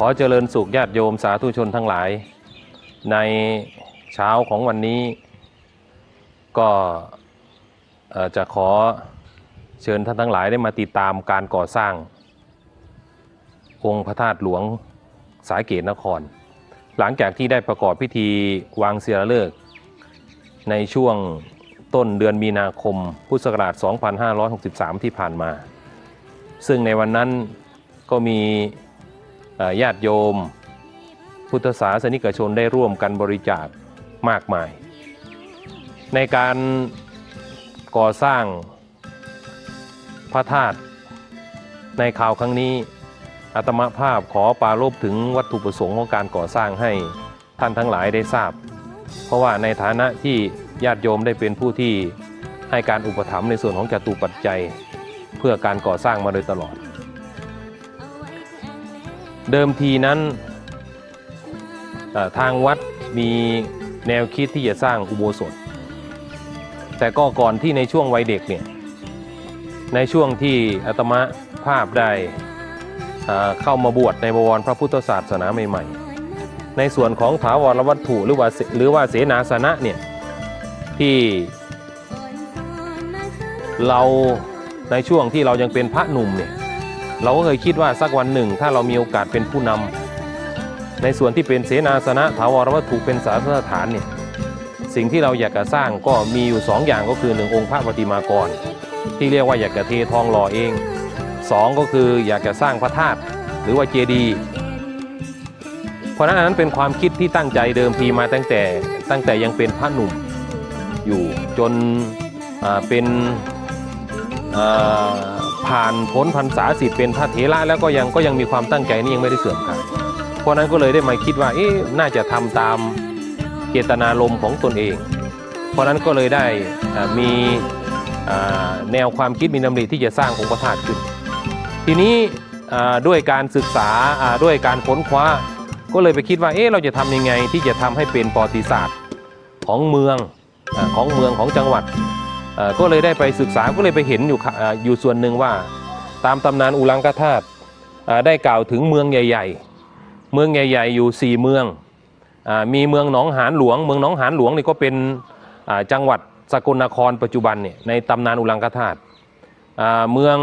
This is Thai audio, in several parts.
ขอเจริญสุขญาติโยมสาธุชนทั้งหลาย ในเช้าของวันนี้ ก็จะขอเชิญท่านทั้งหลายได้มาติดตามการก่อสร้าง องค์พระธาตุหลวงสายเกตนคร หลังจากที่ได้ประกอบพิธีวางศิลาฤกษ์ในช่วงต้นเดือนมีนาคมพุทธศักราช 2563 ที่ผ่านมา ซึ่งในวันนั้นก็มี ญาติโยม พุทธศาสนิกชนได้ร่วมกันบริจาคมากมาย ในการก่อสร้างพระธาตุในข่าวครั้งนี้อาตมาภาพขอปารบถึงวัตถุประสงค์ของการก่อสร้างให้ท่านทั้งหลายได้ทราบ เพราะว่าในฐานะที่ญาติโยมได้เป็นผู้ที่ให้การอุปถัมภ์ในส่วนของจตุปัจจัย เพื่อการก่อสร้างมาโดยตลอด เดิมทีนั้นทางวัดมีแนวคิดที่จะสร้างอุโบสถ แต่ก็ก่อนที่ในช่วงวัยเด็กเนี่ย ในช่วงที่อาตมาภาพได้เข้ามาบวชในบวรพระพุทธศาสนาใหม่ ๆ ในส่วนของถาวรวัตถุหรือว่าหรือว่าเสนาสนะเนี่ยที่เราในช่วงที่เรายังเป็นพระหนุ่มเนี่ย เราก็เคยคิดว่าสักวันหนึ่ง ถ้าเรามีโอกาสเป็นผู้นำในส่วนที่เป็นเสนาสนะถาวรวัตถุเป็นศาสนสถานเนี่ยสิ่งที่เราอยากจะสร้างก็มีอยู่สองอย่างก็คือหนึ่งองค์พระปฏิมากร ที่เรียกว่าอยากจะเททองหล่อเองสองก็คืออยากจะสร้างพระธาตุหรือว่าเจดีย์เพราะฉะนั้นอันนั้นเป็นความคิดที่ตั้งใจเดิมทีมาตั้งแต่ตั้งแต่ยังเป็นพระหนุ่มอยู่จนเป็น ผ่านพ้นพรรษาสิบเป็นพระเถระแล้วก็ยังก็ยังมีความตั้งใจนี้ยังไม่ได้เสื่อมคลายเพราะนั้นก็เลยได้มาคิดว่าเอ๊ะน่าจะทำตามเจตนารมณ์ของตนเอง เพราะนั้นก็เลยได้มีแนวความคิดมีดำริที่จะสร้างองค์พระธาตุขึ้น ทีนี้ด้วยการศึกษาด้วยการค้นคว้า ก็เลยไปคิดว่าเอ๊ะเราจะทำยังไงที่จะทำให้เป็นประวัติศาสตร์ของเมืองอของเมืองของจังหวัด ก็เลยได้ไปศึกษาก็เลยไปเห็นอยู่ค่ะอ่าอยู่ส่วนหนึ่งว่า ตามตำนานอุลังกธาตุได้กล่าวถึงเมืองใหญ่ ๆ เมืองใหญ่ ๆ อยู่ 4 เมืองอมีเมืองหนองหานหลวง เมืองหนองหานหลวงนี่ก็เป็นจังหวัดสกลนครปัจจุบันเนี่ยในตำนานอุลังคธาตุเมือง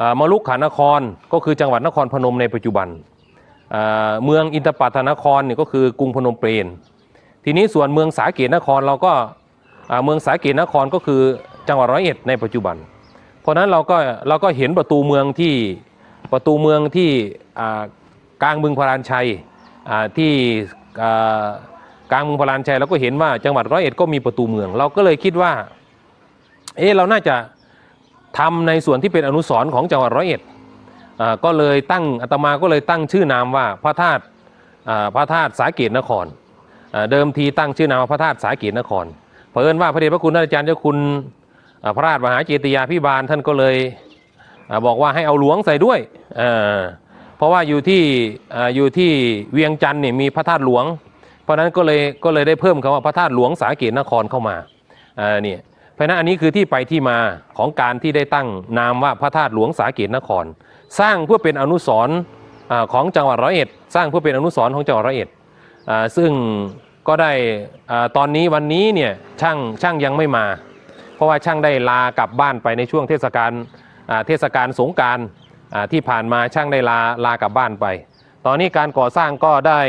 อมลุกขานครก็คือจังหวัดนครพนมในปัจจุบัน เมืองอินทปัตนครเนี่ยก็คือกรุงพนมเปญทีนี้ส่วนเมืองสาเกตนครเราก็ เมืองสาเกตนครก็คือจังหวัดร้อยเอ็ดในปัจจุบัน เพราะนั้นเราก็เราก็เห็นประตูเมืองที่ประตูเมืองที่กลางบึงพรานชัยที่กลางเมืองพรานชัยเราก็เห็นว่าจังหวัดร้อยเอ็ดก็มีประตูเมือง เราก็เลยคิดว่าเอ๊ะเราน่าจะทำในส่วนที่เป็นอนุสรณ์ของจังหวัดร้อยเอ็ดก็เลยตั้งอาตมาก็เลยตั้งชื่อนามว่าพระธาตุพระธาตุสาเกตนคร เดิมทีตั้งชื่อนามว่าพระธาตุสาเกตนคร เผอิญว่าพระเดชพระคุณท่านอาจารย์เจ้าคุณพระราชมหาเจติยาพิบาลท่านก็เลยอบอกว่าให้เอาหลวงใส่ด้วยเพราะว่าอยู่ที่ออยู่ที่เวียงจันทร์เนี่ยมีพระธาตุหลวง เพราะนั้นก็เลยก็เลยได้เพิ่มคำว่าพระธาตุหลวงสาเกตนครเข้ามาเนี่ยเพราะนั้นอันนี้คือที่ไปที่มาของการที่ได้ตั้งนามว่าพระธาตุหลวงสาเกตนคร สร้างเพื่อเป็นอนุสรณ์ของจังหวัดร้อยเอ็ด สร้างเพื่อเป็นอนุสรณ์ของจังหวัดร้อยเอ็ดซึ่ง ก็ได้ตอนนี้วันนี้เนี่ยช่างช่างยังไม่มา เพราะว่าช่างได้ลากลับบ้านไปในช่วงเทศกาลเทศกาลสงการที่ผ่านมาช่างได้ลาลากลับบ้านไป ตอนนี้การก่อสร้างก็ได้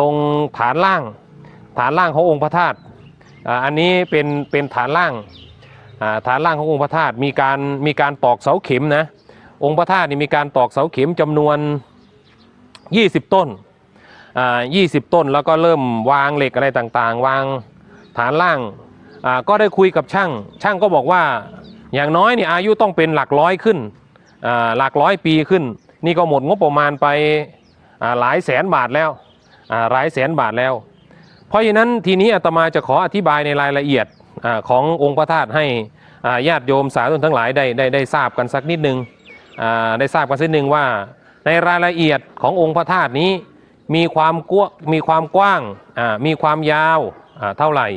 ลงฐานล่าง ฐานล่างขององค์พระธาตุอันนี้เป็นเป็นฐานล่างฐานล่างขององค์พระธาตุมีการมีการตอกเสาเข็มนะองค์พระธาตุนี่มีการตอกเสาเข็มจำนวน 20 ต้น อ่า20ต้นแล้วก็เริ่มวางเหล็กอะไรต่างๆ วางฐานล่างก็ได้คุยกับช่าง ช่างก็บอกว่าอย่างน้อยนี่อายุต้องเป็นหลักร้อยขึ้นหลักร้อยปีขึ้น นี่ก็หมดงบประมาณไปหลายแสนบาทแล้วหลายแสนบาทแล้ว เพราะฉะนั้นทีนี้อาตมาจะขออธิบายในรายละเอียดอขององค์พระธาตุให้ญาติโยมสาธุชนทั้งหลายได้ได้ได้ทราบกันสักนิดนึงอ่าได้ทราบกันสักนิดนึงว่า ในรายละเอียดขององค์พระธาตุนี้ มีความกว้างมีความกว้างมีความยาวเท่าไหร่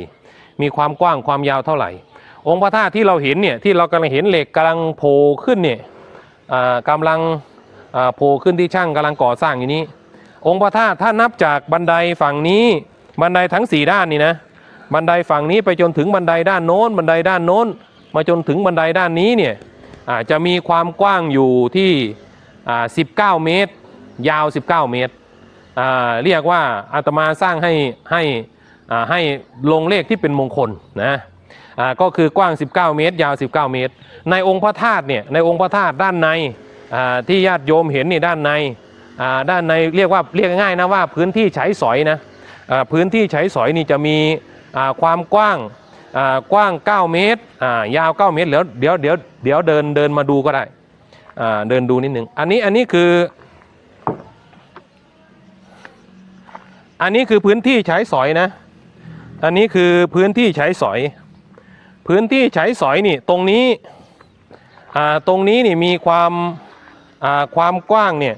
มีความกว้างความยาวเท่าไหร่ องค์พระธาตุที่เราเห็นเนี่ยที่เรากำลังเห็นเหล็กกำลังโผล่ขึ้นเนี่ยกำลังโผล่ขึ้นที่ช่างกำลังก่อสร้างอยู่นี้ องค์พระธาตุถ้านับจากบันไดฝั่งนี้บันไดทั้งสี่ด้านนี่นะบันไดฝั่งนี้ไปจนถึงบันไดด้านโน้น บันไดด้านโน้น มาจนถึงบันไดด้านนี้เนี่ยจะมีความกว้างอยู่ที่ 19 เมตร ยาว 19 เมตร เรียกว่าอาตมาสร้างให้ให้ให้ลงเลขที่เป็นมงคลนะก็คือกว้าง 19 เมตร ยาว 19 เมตร ในองค์พระธาตุเนี่ยในองค์พระธาตุด้านในที่ญาติโยมเห็นนี่ด้านในด้านในเรียกว่าเรียกง่ายนะว่าพื้นที่ใช้สอยนะพื้นที่ใช้สอยนี่จะมีความกว้างกว้าง 9 เมตรยาว 9 เมตรเดี๋ยวเดี๋ยวเดี๋ยวเดี๋ยวเดินเดินมาดูก็ได้เดินดูนิดหนึ่งอันนี้อันนี้คือ อันนี้คือพื้นที่ใช้สอยนะ อันนี้คือพื้นที่ใช้สอย พื้นที่ใช้สอยนี่ตรงนี้ตรงนี้นี่มีความความกว้างเนี่ย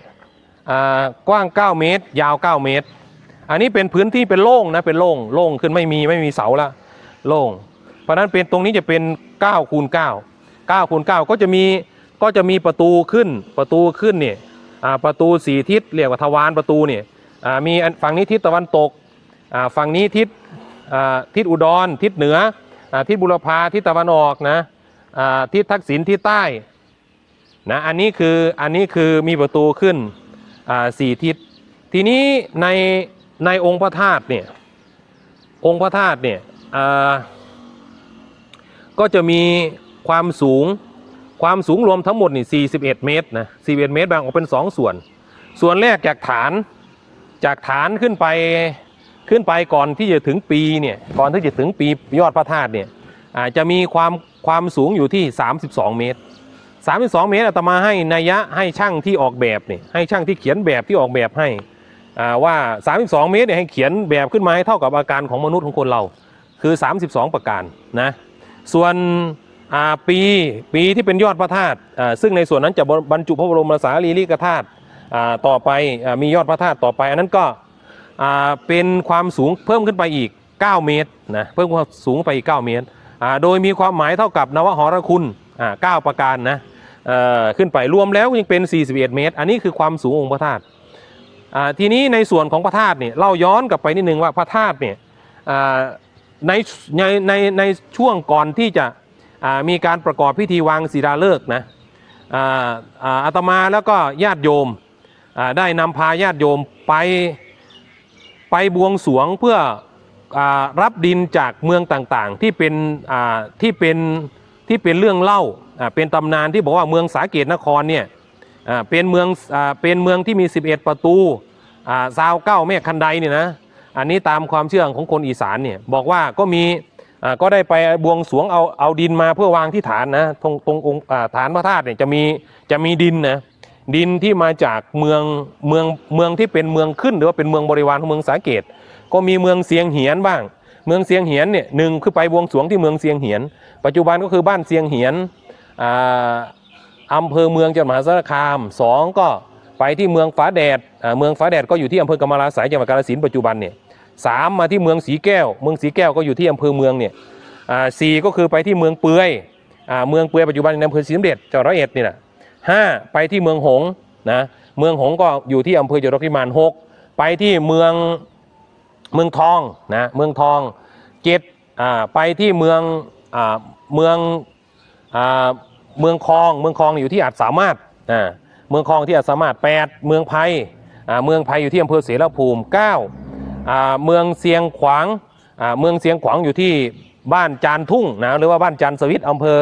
กว้าง 9 เมตร ยาว 9 เมตร อันนี้เป็นพื้นที่เป็นโล่งนะเป็นโล่งโล่งขึ้นไม่มีไม่มีเสาละโล่ง เพราะนั้นเป็นตรงนี้จะเป็น9คูณ9 9คูณ9ก็จะมีก็จะมีประตูขึ้นประตูขึ้นเนี่ยประตูสีทิศเรียกว่าทวารประตูเนี่ย มีฝั่งนี้ทิศตะวันตกฝั่งนี้ทิศทิศอุดร ทิศเหนืออทิศบุรพาทิศตะวันออกนะทิศทักษิณทิศใต้นะอันนี้คืออันนี้คือมีประตูขึ้นสี่ทิศ ทีนี้ในในองค์พระธาตุเนี่ยองค์พระธาตุเนี่ยก็จะมีความสูงความสูงรวมทั้งหมดนี่41 เมตรนะ41 เมตรแบ่งออกเป็น 2 ส่วน ส่วนแรกจากฐาน จากฐานขึ้นไปขึ้นไปก่อนที่จะถึงปีเนี่ยก่อนที่จะถึงปียอดพระธาตุเนี่ยอาจจะมีความความสูงอยู่ที่ 32 เมตร 32 เมตรอาตมาให้นัยะให้ช่างที่ออกแบบเนี่ยให้ช่างที่เขียนแบบที่ออกแบบให้อ่าว่า 32 เมตรเนี่ยให้เขียนแบบขึ้นมาให้เท่ากับอาการของมนุษย์ของคนเราคือ 32 ประการนะส่วนปีปีที่เป็นยอดพระธาตุซึ่งในส่วนนั้นจะบรรจุพระบรมสารีริกธาตุ ต่อไปอมียอดพระธาตุต่อไป อันนั้นก็เป็นความสูงเพิ่มขึ้นไปอีก 9 เมตรนะเพิ่มความสูงไปอีก 9 เมตร โดยมีความหมายเท่ากับนวหรคุณอ่า9ประการนะขึ้นไปรวมแล้วยังเป็น 41 เมตร อันนี้คือความสูงองค์พระธาตุทีนี้ในส่วนของพระธาตุเนี่ยเราย้อนกลับไปนิดนึงว่าพระธาตุเนี่ยในในในในช่วงก่อนที่จะมีการประกอบพิธีวางศิลาฤกษ์นะอาตมาแล้วก็ญาติโยม ได้นำพาญาติโยมไปไปบวงสรวงเพื่ออรับดินจากเมืองต่างๆ ที่เป็นที่เป็นที่เป็นเรื่องเล่าเป็นตำนานที่บอกว่าเมืองสาเกตนครเนี่ยเป็นเมืองอเป็นเมืองที่มี 11 ประตูซาวเก้าแม่คันไดเนี่ยนะอันนี้ตามความเชื่อของคนอีสานเนี่ยบอกว่าก็มีก็ได้ไปบวงสวงเอาเอาดินมาเพื่อวางที่ฐานนะตรงตรงองค์ฐานพระธาตุเนี่ยจะมีจะมีดินนะ ดินที่มาจากเมืองเมืองเมืองที่เป็นเมืองขึ้น หรือว่าเป็นเมืองบริวารของเมืองสาเกต ก็มีเมืองเสียงเหียนบ้าง เมืองเสียงเหียนเนี่ยหนึ่งคือไปบวงสวงที่เมืองเสียงเหียน ปัจจุบันก็คือบ้านเสียงเหียนอาอำเภอเมืองจังหวัดมหาสารคามสองก็ไปที่เมืองฟ้าแดดเมืองฟ้าแดดก็อยู่ที่อำเภอกำมะลาสายจังหวัดกาฬสินธุ์ปัจจุบันเนี่ยสามมาที่เมืองสีแก้ว เมืองสีแก้วก็อยู่ที่อำเภอเมืองเนี่ยสี่ก็คือไปที่เมืองเปือยอเมืองเปือยปัจจุบันในอำเภอศรีสมเด็จจังหวัดร้อยเอ็ดนี่แหละ ห้าไปที่เมืองหงนะเมืองหงก็อยู่ที่อำเภอจุรพิมานหกไปที่เมืองเมืองทองนะเมืองทองเจ็ดอ่าไปที่เมืองอ่าเมืองอ่าเมืองคลองเมืองคลองอยู่ที่อัดสามารถอ่าเมืองคลองที่อัดสามารถแปดเมืองไผ่อ่าเมืองไผ่อยู่ที่อำเภอเสรภูมิเก้าอ่าเมืองเสียงขวางอ่าเมืองเสียงขวางอยู่ที่บ้านจานทุ่งนะหรือว่าบ้านจันสวิตอำเภอ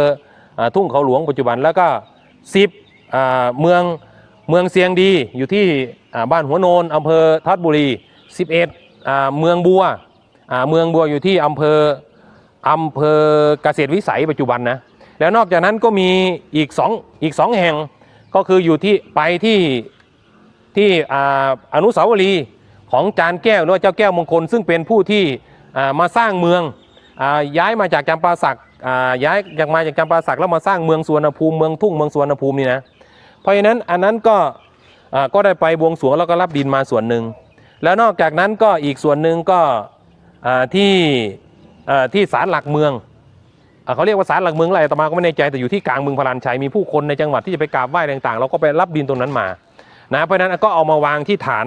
อ่าทุ่งเขาหลวงปัจจุบันแล้วก็สิบ เมืองเมืองเสียงดีอยู่ที่บ้านหัวโนนอำเภอทัดบุรีสิบเอ็ดเมืองบัวเมืองบัวอยู่ที่อำเภออำเภอเกษตรวิสัยปัจจุบันนะแล้วนอกจากนั้นก็มีอีกสองอีกสองแห่งก็คืออยู่ที่ไปที่ที่อนุสาวรีย์ของจานแก้วหรือว่าเจ้าแก้วมงคล ซึ่งเป็นผู้ที่มาสร้างเมืองย้ายมาจากจำปาสักย้ายจากมาจากจำปาสักแล้วมาสร้างเมืองสวนภูมิเมืองทุ่งเมืองสวนภูมินี่นะ เพราะฉะนั้นอันนั้นก็ก็ได้ไปบวงสรวงแล้วก็รับดินมาส่วนหนึ่ง แล้วนอกจากนั้นก็อีกส่วนหนึ่งก็ที่ที่ศาลหลักเมืองอเขาเรียกว่าศาลหลักเมืองอะไรอาตมาก็ไม่แน่ใจแต่อยู่ที่กลางเมืองพลานชัยมีผู้คนในจังหวัดที่จะไปกราบไหว้ต่างๆ เราก็ไปรับดินตรงนั้นมานะเพราะฉะนั้นก็เอามาวางที่ฐาน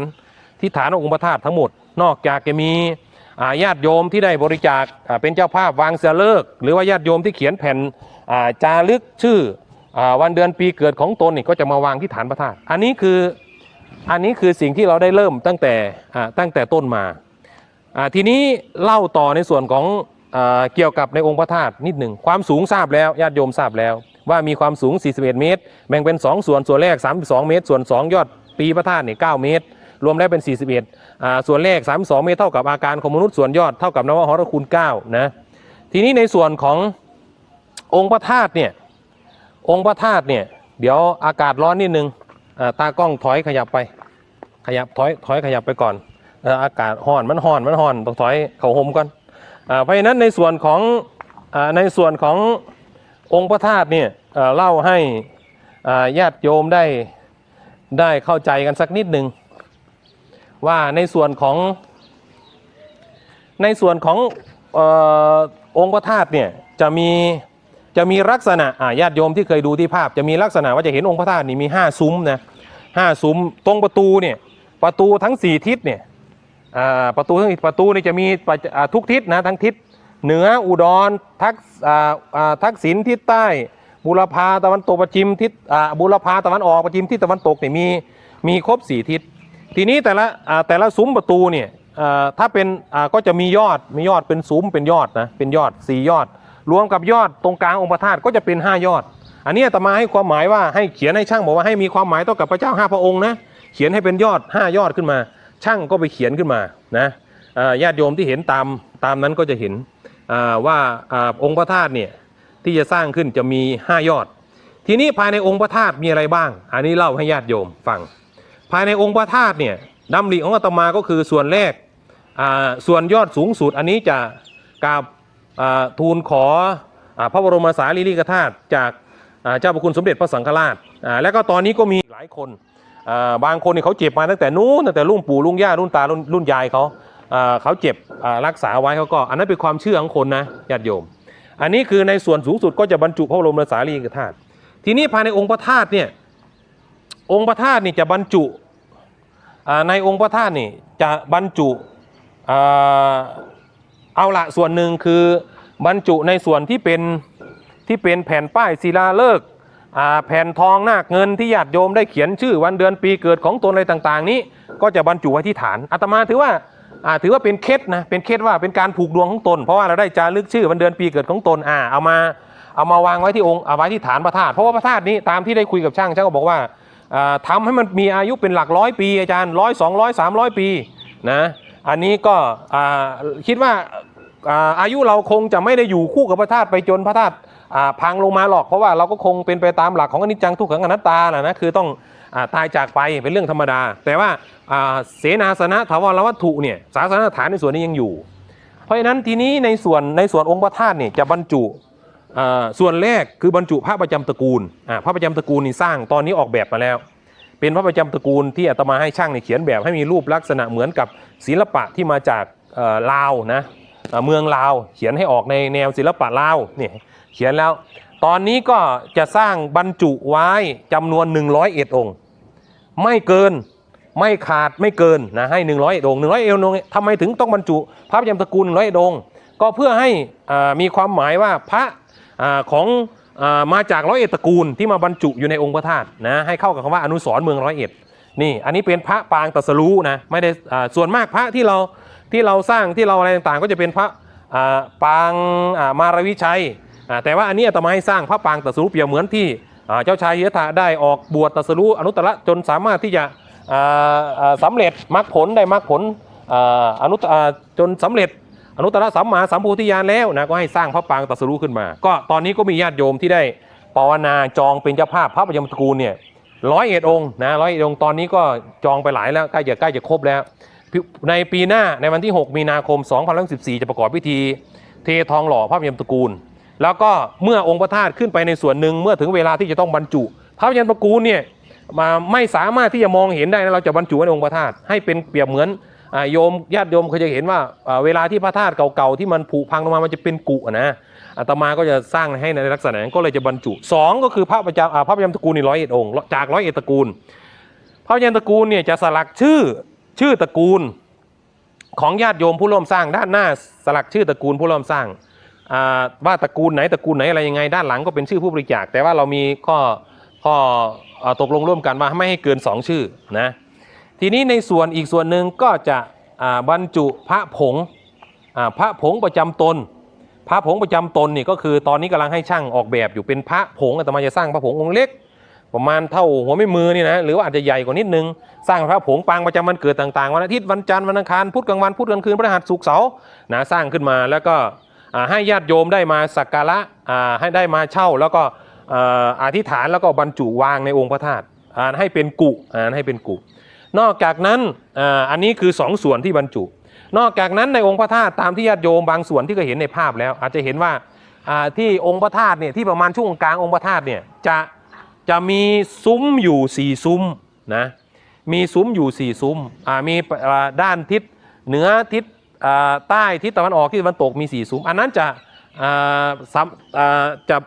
ที่ฐานองค์พระธาตุทั้งหมด นอกจากจะมีอ่าญาติโยมที่ได้บริจาคเป็นเจ้าภาพวางเสลิก หรือว่าญาติโยมที่เขียนแผ่นจารึกชื่อ วันเดือนปีเกิดของตนนี่ก็จะมาวางที่ฐานพระธาตุอันนี้คืออันนี้คือสิ่งที่เราได้เริ่มตั้งแต่ตั้งแต่ต้นมาทีนี้เล่าต่อในส่วนของอเกี่ยวกับในองค์พระธาตุนิดหนึ่งความสูงทราบแล้วญาติโยมทราบแล้ว ว่ามีความสูง 41 เมตร แบ่งเป็น 2 ส่วนส่วนแรก 32 เมตร ส่วน 2 ยอดปีพระธาตุเนี่ย9เมตร รวมแล้วเป็น 41 ส่วนแรก 32 เมตรเท่ากับอาการของมนุษย์ส่วนยอดเท่ากับนวหรคูณ9นะทีนี้ในส่วนขององค์พระธาตุเนี่ย องค์พระธาตุเนี่ย เดี๋ยวอากาศร้อนนิดนึงตากล้องถอยขยับไป ขยับถอยถอยขยับไปก่อนอากาศห่อนมันห่อนมันห่อนต้องถอยเข่าห่มก่อนเพราะฉะนั้นในส่วนของอในส่วนขององค์พระธาตุเนี่ยเล่าให้ญาติโยมได้ได้เข้าใจกันสักนิดหนึ่งว่าในส่วนของในส่วนของออองค์พระธาตุเนี่ยจะมี จะมีลักษณะญาติโยมที่เคยดูที่ภาพ จะมีลักษณะว่าจะเห็นองค์พระธาตุนี่มี5ซุ้มนะห้าซุ้มตรงประตูเนี่ยประตูทั้ง 4 ทิศเนี่ยประตูทั้งประตูนี่จะมีทุกทิศนะทั้งทิศเหนืออุดรทักทักษิณทิศใต้บุรพาตะวันตกประจิมทิศบุรพาตะวันออกประจิมทิศตะวันตกเนี่ยมีมีครบสี่ทิศ ทีนี้แต่ละแต่ละซุ้มประตูเนี่ยถ้าเป็นก็จะมียอดมียอดเป็นซุ้มเป็นยอดนะเป็นยอดสี่ยอด รวมกับยอดตรงกลางองค์พระธาตุก็จะเป็น 5 ยอด อันนี้อาตมาให้ความหมายว่าให้เขียนให้ช่างบอกว่าให้มีความหมายเท่ากับพระเจ้าห้าพระองค์นะเขียนให้เป็นยอด 5 ยอดขึ้นมา ช่างก็ไปเขียนขึ้นมานะญาติโยมที่เห็นตามตามนั้นก็จะเห็นว่าอองค์พระธาตุเนี่ยที่จะสร้างขึ้นจะมี 5 ยอด ทีนี้ภายในองค์พระธาตุมีอะไรบ้าง อันนี้เล่าให้ญาติโยมฟัง ภายในองค์พระธาตุเนี่ยดำริของอาตมาก็คือส่วนแรกส่วนยอดสูงสุดอันนี้จะกราบ ทูลขออพระบรมสารีริกธาตุจากเจ้าพระคุณสมเด็จพระสังฆราชแล้วก็ตอนนี้ก็มีหลายคนบางคนเนี่ยเขาเจ็บมาตั้งแต่นู้นตั้งแต่รุ่นปู่รุ่นย่ารุ่นตารุ่นรุ่นยายเขาเขาเจ็บรักษาไว้เขาก็อันนั้นเป็นความเชื่อของคนนะญาติโยม อันนี้คือในส่วนสูงสุดก็จะบรรจุพระบรมสารีริกธาตุทีนี้ภายในองค์พระธาตุเนี่ยองค์พระธาตุนี่จะบรรจุในองค์พระธาตุนี่จะบรรจุ เอาละส่วนหนึ่งคือบรรจุในส่วนที่เป็นที่เป็นแผ่นป้ายศิลาฤกษ์แผ่นทองนาคเงินที่ญาติโยมได้เขียนชื่อวันเดือนปีเกิดของตนอะไรต่าง ๆ นี้ก็จะบรรจุไว้ที่ฐานอาตมาถือว่าถือว่าเป็นเคล็ดนะเป็นเคล็ดว่าเป็นการผูกดวงของตน เพราะว่าเราได้จารึกชื่อวันเดือนปีเกิดของตนอ่าเอามาเอามาวางไว้ที่องค์เอาไว้ที่ฐานพระธาตุเพราะว่าพระธาตุนี้ตามที่ได้คุยกับช่างช่างก็บอกว่าอ่าทำให้มันมีอายุเป็นหลักร้อยปีอาจารย์ร้อยสองร้อยสามร้อยปีนะอันนี้ก็คิดว่า อายุเราคงจะไม่ได้อยู่คู่กับพระธาตุไปจนพระธาตุพังลงมาหรอก เพราะว่าเราก็คงเป็นไปตามหลักของอนิจจังทุกขังอนัตตาแหละนะคือต้องอตายจากไปเป็นเรื่องธรรมดา แต่ว่าเสนาสนะถาวรวัตถุเนี่ยศาสนสถานในส่วนนี้ยังอยู่ เพราะฉะนั้นทีนี้ในส่วนในส่วนองค์พระธาตุเนี่ยจะบรรจุส่วนแรกคือบรรจุพระประจำตระกูลพระประจำตระกูลนี่สร้างตอนนี้ออกแบบมาแล้ว เป็นพระประจำตระกูลที่อาตมาให้ช่างเนี่ยเขียนแบบให้มีรูปลักษณะเหมือนกับศิลปะที่มาจากลาวนะ เมืองลาว เขียนให้ออกในแนวศิลปะลาวเนี่ยเขียนแล้ว ตอนนี้ก็จะสร้างบรรจุไว้จำนวน 101 องค์ ไม่เกินไม่ขาดไม่เกินนะให้100เอ็ดองค์100เอ็ดองค์ทำไมถึงต้องบรรจุพระประจำตระกูล100เอ็ดองค์ก็เพื่อให้มีความหมายว่าพระอของอมาจากร้อยเอ็ดตระกูลที่มาบรรจุอยู่ในองค์พระธาตุนะให้เข้ากับคำว่าอนุสรณ์เมืองร้อยเอ็ดนี่อันนี้เป็นพระปางตรัสรู้นะไม่ได้ส่วนมากพระที่เรา ที่เราสร้างที่เราอะไรต่างๆ ก็จะเป็นพระปางมารวิชัย แต่ว่าอันนี้อาตมาให้สร้างพระปางตัสรู้เปรียเหมือนที่เจ้าชายเยธาได้ออกบวชตัสรู้อนุตตรจนสามารถที่จะอ่าอ่าสำเร็จมรรคผลได้มรรคผลอนุตจนสำเร็จอนุตตรสัมมาสัมโพธิญาณแล้วนะก็ให้สร้างพระปางตัสรู้ขึ้นมา ก็ตอนนี้ก็มีญาติโยมที่ได้ภาวนาจองเป็นเจ้าภาพพระประจำตระกูลเนี่ยร้อยเอ็ดองค์นะร้อยเอ็ดองค์ตอนนี้ก็จองไปหลายแล้วใกล้จะใกล้จะครบแล้ว ในปีหน้าในวันที่ 6 มีนาคม 2014 จะประกอบพิธี เททองหล่อพระประจำตระกูล แล้วก็เมื่อองค์พระธาตุขึ้นไปในส่วนหนึ่งเมื่อถึงเวลาที่จะต้องบรรจุ พระประจำตระกูลเนี่ยมาไม่สามารถที่จะมองเห็นได้นะเราจะบรรจุในองค์พระธาตุให้เป็นเปรียบเหมือนโยมญาติโยมเคยจะเห็นว่าเวลาที่พระธาตุเก่าๆที่มันผุพังลงมามันจะเป็นกุนะอาตมาก็จะสร้างให้ในลักษณะนั้นก็เลยจะบรรจุสองก็คือพระประจำอ่าพระประจำตระกูลนี่ร้อยเอ็ดองค์จากร้อยเอ็ดตระกูล พระวิญญาณตระกูลเนี่ยจะสลักชื่อ ชื่อตระกูลของญาติโยมผู้ร่วมสร้าง ด้านหน้าสลักชื่อตระกูลผู้ร่วมสร้างว่าตระกูลไหนตระกูลไหนอะไรยังไง ด้านหลังก็เป็นชื่อผู้บริจาค แต่ว่าเรามีข้อข้อตกลงร่วมกันว่าไม่ให้เกิน 2 ชื่อนะทีนี้ในส่วนอีกส่วนหนึ่งก็จะบรรจุพระผงพระผงประจำตน พระผงประจำตนนี่ก็คือตอนนี้กำลังให้ช่างออกแบบอยู่เป็นพระผงอาตมาจะสร้างพระผงองค์เล็ก ประมาณเท่าหัวไม่มือนี่นะหรือว่าอาจจะใหญ่กว่านิดนึง สร้างพระผงปางประจำวันเกิดต่างๆ วันอาทิตย์วันจันทร์วันอังคารพุธกลางวันพุธกลางคืนพฤหัสศุกร์เสาร์นะสร้างขึ้นมาแล้วก็ให้ญาติโยมได้มาสักการะให้ได้มาเช่า แล้วก็อธิษฐานแล้วก็บรรจุวางในองค์พระธาตุให้เป็นกุให้เป็นกุนอกจากนั้นอันนี้คือสองส่วนที่บรรจุ นอกจากนั้นในองค์พระธาตุตามที่ญาติโยมบางส่วนที่เคยเห็นในภาพแล้ว อาจจะเห็นว่าที่องค์พระธาตุเนี่ยที่ประมาณช่วงกลางองค์พระธาตุเนี่ยจะ จะมีซุ้มอยู่สี่ซุ้มนะมีซุ้มอยู่สี่ซุ้มอ่ามีด้านทิศเหนือทิศใต้ทิศตะวันออกทิศตะวันตกมีสี่ซุ้มอันนั้นจะจะ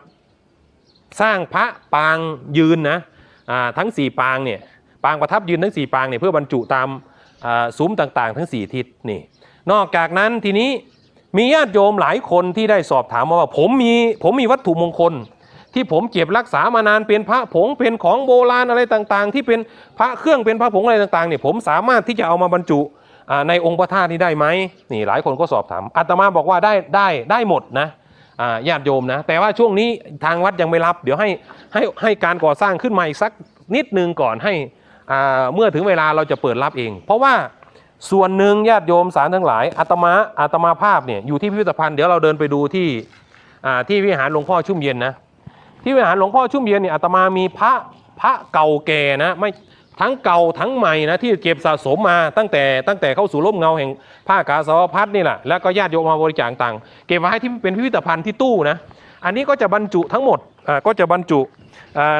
สร้างพระปางยืนนะทั้งสี่ปางเนี่ยปางประทับยืนทั้งสี่ปางเนี่ยเพื่อบรรจุตามซุ้มต่างๆ ทั้งสี่ทิศนี่นอกจากนั้นทีนี้มีญาติโยมหลายคนที่ได้สอบถามมาว่าผมมีผมมีวัตถุมงคล ที่ผมเก็บรักษามานานเป็นพระผงเป็นของโบราณอะไรต่างๆ ที่เป็นพระเครื่องเป็นพระผงอะไรต่างๆเนี่ยผมสามารถที่จะเอามาบรรจุในองค์พระธาตุนี้ได้ไหมนี่หลายคนก็สอบถามอาตมาบอกว่าได้ได้ได้หมดนะญาติโยมนะ แต่ว่าช่วงนี้ทางวัดยังไม่รับ เดี๋ยวให้ให้ให้การก่อสร้างขึ้นมาอีกสักนิดนึงก่อนให้เมื่อถึงเวลาเราจะเปิดรับเอง เพราะว่าส่วนหนึ่งญาติโยมสารทั้งหลายอาตมาอาตมาภาพเนี่ยอยู่ที่พิพิธภัณฑ์เดี๋ยวเราเดินไปดูที่ที่วิหารหลวงพ่อชุ่มเย็นนะ ที่วิหารหลวงพ่อชุ่มเย็นเนี่ยอาตมามีพระพระเก่าแก่นะไม่ทั้งเก่าทั้งใหม่นะที่เก็บสะสมมาตั้งแต่ตั้งแต่เข้าสู่ร่มเงาแห่งผ้ากาสาวพัดนี่แหละแล้วก็ญาติโยมมาบริจาคต่างเก็บไว้ให้ที่เป็นพิพิธภัณฑ์ที่ตู้นะอันนี้ก็จะบรรจุทั้งหมดก็จะบรรจุ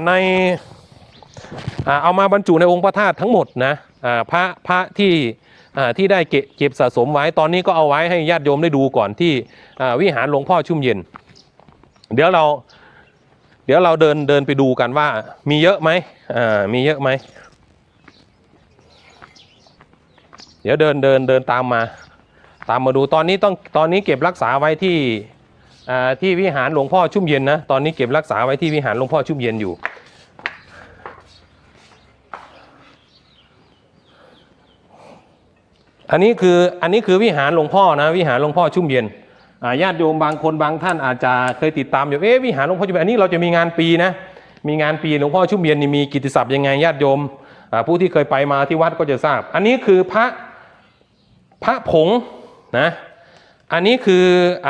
ในอเอามาบรรจุในองค์พระธาตุทั้งหมดนะพระพระที่ที่ได้เก็บสะสมไว้ตอนนี้ก็เอาไว้ให้ญาติโยมได้ดูก่อนที่วิหารหลวงพ่อชุ่มเย็น เดี๋ยวเรา เดี๋ยวเราเดินเดินไปดูกันว่า มีเยอะไหมอ่ามีเยอะไหม เดี๋ยวเดินเดินเดินตามมา ตามมาดูตอนนี้ต้องตอนนี้เก็บรักษาไว้ที่อ่าที่วิหารหลวงพ่อชุ่มเย็นนะตอนนี้เก็บรักษาไว้ที่วิหารหลวงพ่อชุ่มเย็นอยู่อันนี้คืออันนี้คือวิหารหลวงพ่อนะวิหารหลวงพ่อชุ่มเย็น ญาติโยมบางคนบางท่านอาจจะเคยติดตามอยู่เอ๊ะวิหารหลวงพ่อชุมเย็นอันนี้เราจะมีงานปีนะมีงานปีหลวงพ่อชุ่มเย็นนี่มีกิตติศัพท์ยังไงญาติโยมผู้ที่เคยไปมาที่วัดก็จะทราบ อันนี้คือพระพระผงนะอันนี้คืออ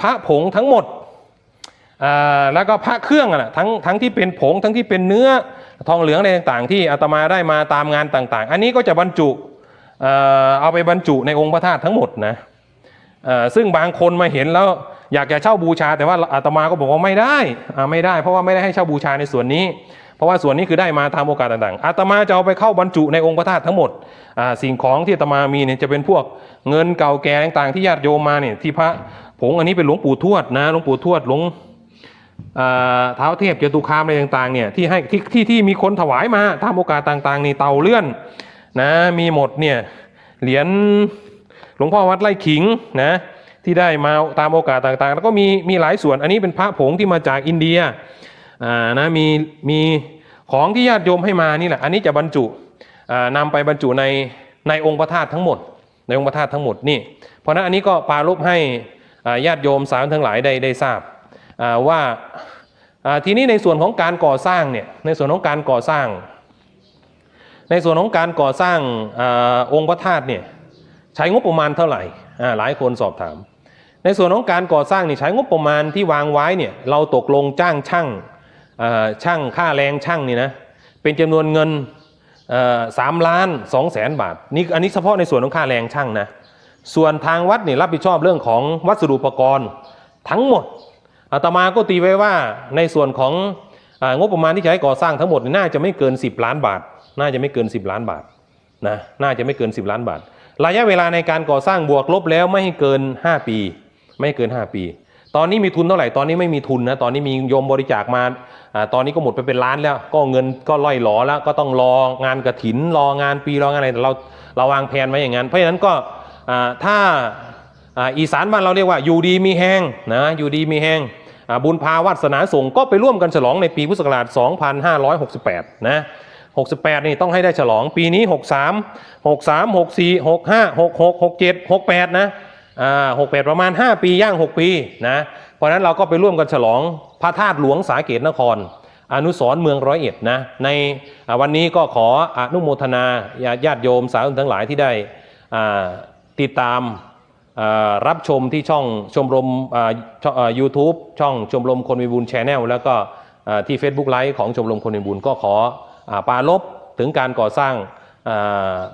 พระผงทั้งหมดแล้วก็พระเครื่องอะนะทั้งทั้งที่เป็นผงทั้งที่เป็นเนื้อทองเหลืองอะไรต่างๆ ที่อาตมาได้มาตามงานต่างๆ อันนี้ก็จะบรรจุเอาไปบรรจุในองค์พระธาตุทั้งหมดนะ ซึ่งบางคนมาเห็นแล้วอยากจะเช่าบูชา แต่ว่าอาตมาก็บอกว่าไม่ได้ไม่ได้เพราะว่าไม่ได้ให้เช่าบูชาในส่วนนี้ เพราะว่าส่วนนี้คือได้มาตามโอกาสต่างๆอาตมาจะเอาไปเข้าบรรจุในองค์พระธาตุทั้งหมดสิ่งของที่อาตมามีเนี่ยจะเป็นพวกเงินเก่าแก่ต่างๆ ที่ญาติโยมมาเนี่ยที่พระผงอันนี้เป็นหลวงปู่ทวดนะหลวงปู่ทวดหลวงเอ่อเท้าเทพจตุคามอะไรต่างๆเนี่ยที่ให้ที่ที่ที่มีคนถวายมาตามโอกาสต่างๆนี่เตาเลื่อนนะมีหมดเนี่ยเหรียญ หลวงพ่อวัดไร่ขิงนะที่ได้มาตามโอกาสต่างๆ แล้วก็มีมีหลายส่วนอันนี้เป็นพระผงที่มาจากอินเดียอ่านะมีมีของที่ญาติโยมให้มานี่แหละอันนี้จะบรรจุอ่านำไปบรรจุในในองค์พระธาตุทั้งหมด ในองค์พระธาตุทั้งหมดนี่เพราะนั้นอันนี้ก็ปารบให้ญาติโยมสาธุทั้งหลายได้ได้ทราบว่าทีนี้ในส่วนของการก่อสร้างเนี่ยในส่วนของการก่อสร้าง ในส่วนของการก่อสร้างอองค์พระธาตุเนี่ย ใช้งบประมาณเท่าไหร่อ่าหลายคนสอบถาม ในส่วนของการก่อสร้างนี่ใช้งบประมาณที่วางไว้เนี่ยเราตกลงจ้างช่างช่างค่าแรงช่างนี่นะเป็นจำนวนเงินสามล้านสองแสนบาทนี่อันนี้เฉพาะในส่วนของค่าแรงช่างนะส่วนทางวัดนี่รับผิดชอบเรื่องของวัสดุอุปกรณ์ทั้งหมดอาตมาก็ตีไว้ว่าในส่วนขององบประมาณที่ใช้ก่อสร้างทั้งหมดนี่น่าจะไม่เกิน 10 ล้านบาท น่าจะไม่เกิน 10 ล้านบาทนะน่าจะไม่เกิน 10 ล้านบาท ระยะเวลาในการก่อสร้างบวกลบแล้วไม่ให้เกิน 5 ปี ไม่ให้เกิน 5 ปี ตอนนี้มีทุนเท่าไหร่ตอนนี้ไม่มีทุนนะตอนนี้มีโยมบริจาคมาอตอนนี้ก็หมดไปเป็นล้านแล้ว ก็เงินก็ล่อยหลอแล้วก็ต้องรองานกระถิน รองานปีรองานอะไรแต่เราเราวางแผนไว้อย่างนั้น เพราะฉะนั้นก็ถ้าอ,อีสานบ้านเราเรียกว่าอยู่ดีมีแห้งนะอยู่ดีมีแห้งบุญพาวัสนาส่งก็ไปร่วมกันฉลองในปีพุทธศักราช 2568 นะ 68 นี่ต้องให้ได้ฉลองปีนี้ 63 63 64 65 66 67 68 นะอ่า68 ประมาณ 5 ปีย่าง 6 ปีนะเพราะนั้นเราก็ไปร่วมกันฉลองพระธาตุหลวงสาเกตนคร อนุสรณ์เมืองร้อยเอ็ดนะในวันนี้ก็ขออนุโมทนาญาติโยมสาธุชนทั้งหลายที่ได้ติดตามรับชมที่ช่องชมรมยูทูบช่องชมรมคนมีบุญแชนแนลแล้วก็ที่ Facebook ไลฟ์ของชมรมคนมีบุญก็ขอ ปารบถึงการก่อสร้าง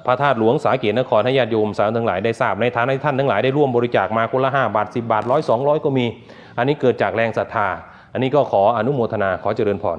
พระธาตุหลวงสาเกตนครให้ญาติโยมสาวทั้งหลายได้ทราบในฐานะที่ท่านทั้งหลายได้ร่วมบริจาคมาคนละ5บาท10บาทร้อยสองร้อยก็มี อันนี้เกิดจากแรงศรัทธา อันนี้ก็ขออนุโมทนาขอเจริญพร